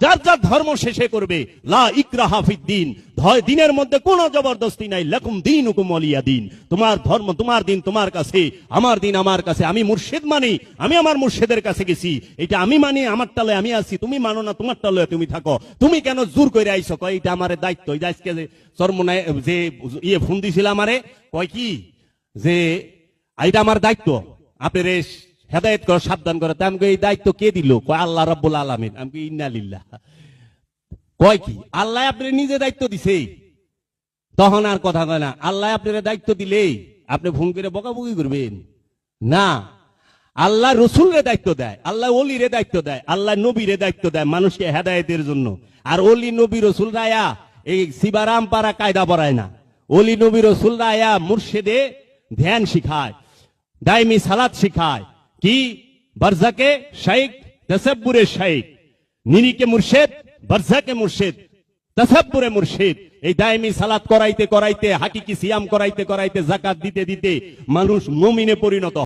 যার যার ধর্ম শেষে করবে। লা ইকরাহা ফিদ্দিন ধয় দিনের মধ্যে কোনো জবরদস্তি নাই। লাকুম দিন হুকুম দিন। তোমার ধর্ম, তোমার দিন তোমার কাছে, আমার দিন আমার কাছে। আমি মুর্শিদ মানি, আমি আমার মুর্শিদের কাছে গেছি। এটা আমি মানি, আমার টালে আমি আছি। তুমি মানো না, তোমার টালে তুমি থাকো। তুমি কেন জোর করে আইছো? কয় এটা আমার দায়িত্ব। এই আজকে যে চর্মনায়, যে ইয়ে ফোন দিছিল আমারে, কয় কি? যে এটা আমার দায়িত্ব। আপনার হেদায়ত করে, সাবধান করে। তা আমাকে এই দায়িত্ব কে দিল? কয়, আল্লাহ রাব্বুল আলামিন। আমি ইন্নালিল্লাহ কয় কি, আল্লাহ আপনি নিজে দায়িত্ব দিছে। তখন আর কথা কয় না, আল্লাহ আপনার দায়িত্ব দিলেই আপনি ফোন করে বকাবকি করবেন। না, আল্লাহ রসুলরে দায়িত্ব দেয়, আল্লাহ অলিরে দায়িত্ব দেয়, আল্লাহ নবীরে দায়িত্ব দেয় মানুষকে হেদায়েতের জন্য। আর অলি নবী রসুল রায়া, এই শিবারাম পাড়া কায়দা পড়ায় না। অলি নবী রসুল রায়া মুর্শেদে ধ্যান শিখায়, দাইমি সালাত শিখায় কি? বারজাকে শাইক তসব্বুরে শাইক নিরিকে মুর্শেদ, বারজাকে মুর্শেদ। তসব্বুরে মুর্শিদ। এই দায়মি সালাত করাইতে করাইতে, হাকিকি সিয়াম করাইতে করাইতে জাকাত দিতে দিতে মানুষ মুমিনে পরিণত